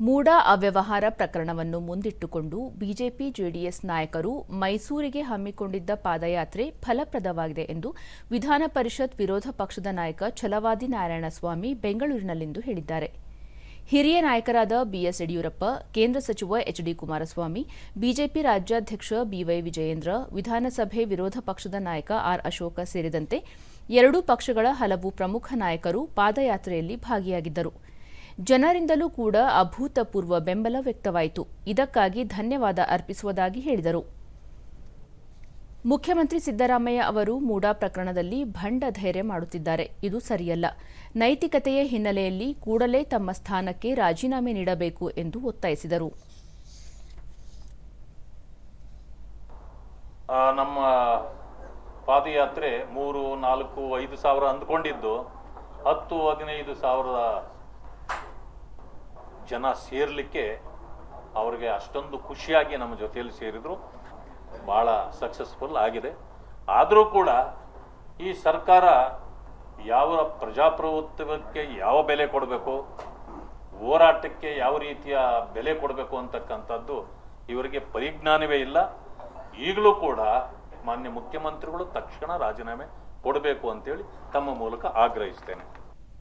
ಮೂಡಾ ಅವ್ಯವಹಾರ ಪ್ರಕರಣವನ್ನು ಮುಂದಿಟ್ಟುಕೊಂಡು ಬಿಜೆಪಿ ಜೆಡಿಎಸ್ ನಾಯಕರು ಮೈಸೂರಿಗೆ ಹಮ್ಮಿಕೊಂಡಿದ್ದ ಪಾದಯಾತ್ರೆ ಫಲಪ್ರದವಾಗಿದೆ ಎಂದು ವಿಧಾನ ಪರಿಷತ್ ವಿರೋಧ ಪಕ್ಷದ ನಾಯಕ ಛಲವಾದಿ ನಾರಾಯಣಸ್ವಾಮಿ ಬೆಂಗಳೂರಿನಲ್ಲಿಂದು ಹೇಳಿದ್ದಾರೆ. ಹಿರಿಯ ನಾಯಕರಾದ ಬಿಎಸ್ ಯಡಿಯೂರಪ್ಪ, ಕೇಂದ್ರ ಸಚಿವ ಎಚ್ಡಿ ಕುಮಾರಸ್ವಾಮಿ, ಬಿಜೆಪಿ ರಾಜ್ಯಾಧ್ಯಕ್ಷ ಬಿವೈ ವಿಜಯೇಂದ್ರ, ವಿಧಾನಸಭೆ ವಿರೋಧ ಪಕ್ಷದ ನಾಯಕ ಆರ್ ಅಶೋಕ ಸೇರಿದಂತೆ ಎರಡೂ ಪಕ್ಷಗಳ ಹಲವು ಪ್ರಮುಖ ನಾಯಕರು ಪಾದಯಾತ್ರೆಯಲ್ಲಿ ಭಾಗಿಯಾಗಿದ್ದರು. ಜನರಿಂದಲೂ ಕೂಡ ಅಭೂತಪೂರ್ವ ಬೆಂಬಲ ವ್ಯಕ್ತವಾಯಿತು. ಇದಕ್ಕಾಗಿ ಧನ್ಯವಾದ ಅರ್ಪಿಸುವುದಾಗಿ ಹೇಳಿದರು. ಮುಖ್ಯಮಂತ್ರಿ ಸಿದ್ದರಾಮಯ್ಯ ಅವರು ಮೂಡಾ ಪ್ರಕರಣದಲ್ಲಿ ಭಂಡ ಧೈರ್ಯ ಮಾಡುತ್ತಿದ್ದಾರೆ. ಇದು ಸರಿಯಲ್ಲ. ನೈತಿಕತೆಯ ಹಿನ್ನೆಲೆಯಲ್ಲಿ ಕೂಡಲೇ ತಮ್ಮ ಸ್ಥಾನಕ್ಕೆ ರಾಜೀನಾಮೆ ನೀಡಬೇಕು ಎಂದು ಒತ್ತಾಯಿಸಿದರು. ನಮ್ಮ ಪಾದಯಾತ್ರೆ ಮೂರು, ನಾಲ್ಕು, ಐದು ಸಾವಿರ ಅಂದ್ಕೊಂಡಿದ್ದು, ಹತ್ತು, ಹದಿನೈದು ಸಾವಿರದ ಜನ ಸೇರಲಿಕ್ಕೆ ಅವ್ರಿಗೆ ಅಷ್ಟೊಂದು ಖುಷಿಯಾಗಿ ನಮ್ಮ ಜೊತೆಯಲ್ಲಿ ಸೇರಿದರು. ಭಾಳ ಸಕ್ಸಸ್ಫುಲ್ ಆಗಿದೆ. ಆದರೂ ಕೂಡ ಈ ಸರ್ಕಾರ ಯಾವ ಪ್ರಜಾಪ್ರಭುತ್ವಕ್ಕೆ ಯಾವ ಬೆಲೆ ಕೊಡಬೇಕು, ಹೋರಾಟಕ್ಕೆ ಯಾವ ರೀತಿಯ ಬೆಲೆ ಕೊಡಬೇಕು ಅಂತಕ್ಕಂಥದ್ದು ಇವರಿಗೆ ಪರಿಜ್ಞಾನವೇ ಇಲ್ಲ. ಈಗಲೂ ಕೂಡ ಮಾನ್ಯ ಮುಖ್ಯಮಂತ್ರಿಗಳು ತಕ್ಷಣ ರಾಜೀನಾಮೆ ಕೊಡಬೇಕು ಅಂತೇಳಿ ತಮ್ಮ ಮೂಲಕ ಆಗ್ರಹಿಸ್ತೇನೆ.